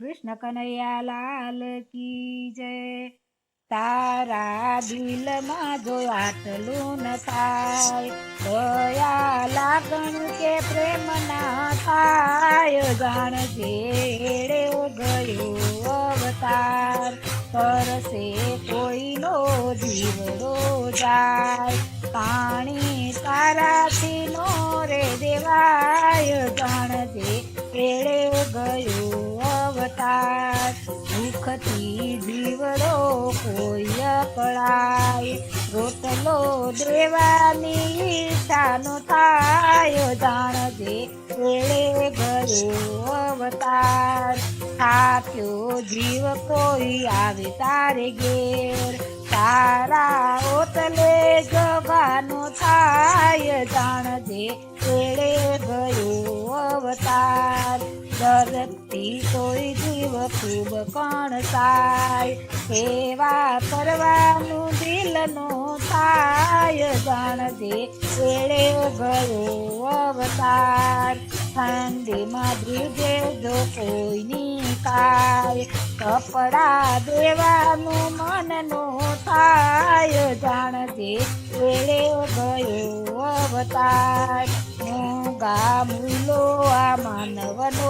કૃષ્ણ કનૈયા લાલ કી જય. તારા દિલમાં જો આટલું ન થાય, દયા લાગણ કે પ્રેમ ના થાય, જાણજે એળે ગયો અવતાર. તરસે કોઈનો જીવડો જાય, પાણી તારાથી નો રે દેવાય, જાણજે એડે ગયો ભૂખથી જીવડો કોઈ અકળાય. રોટલો દેવાની ઈચ્છાનો થાય. જાણજે એળે ઘરે અવતાર. થાક્યો જીવ કોઈ આવે તારે ઘેર. તારા ઓતલે જવાનો થાય. જાણજે એળે ગયો અવતાર. દરતી કોઈ જીવ ખૂબ કણસાય સેવા કરવાનું દિલનું થાય. જાણજે એળે ગયો અવતાર. ઠંડીમાં ધ્રુજે જો કોઈની કાય કપડા દેવાનું મનનું થાય. જાણજે એળે ગયો અવતાર. મૂંગા મૂલો આ માનવનો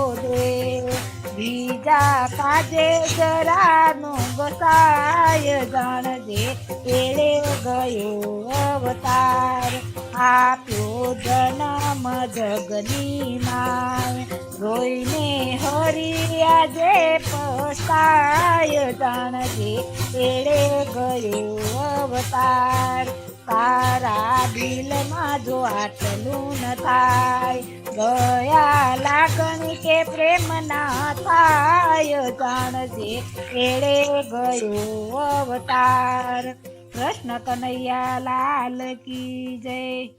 બીજા કાજે જરાનો ગસાય જાણજે એળે ગયો અવતાર. આપ્યો જન્મ જગની માય રોઈને હરી આજે પસ્તાય જાણજે એળે ગયો અવતાર. તારા દિલમાં જો આટલું ન થાય ગયા લાગણી કે પ્રેમ ના થાય જાણજે એડે ગયો અવતાર. કૃષ્ણ કનૈયા લાલ કી જય.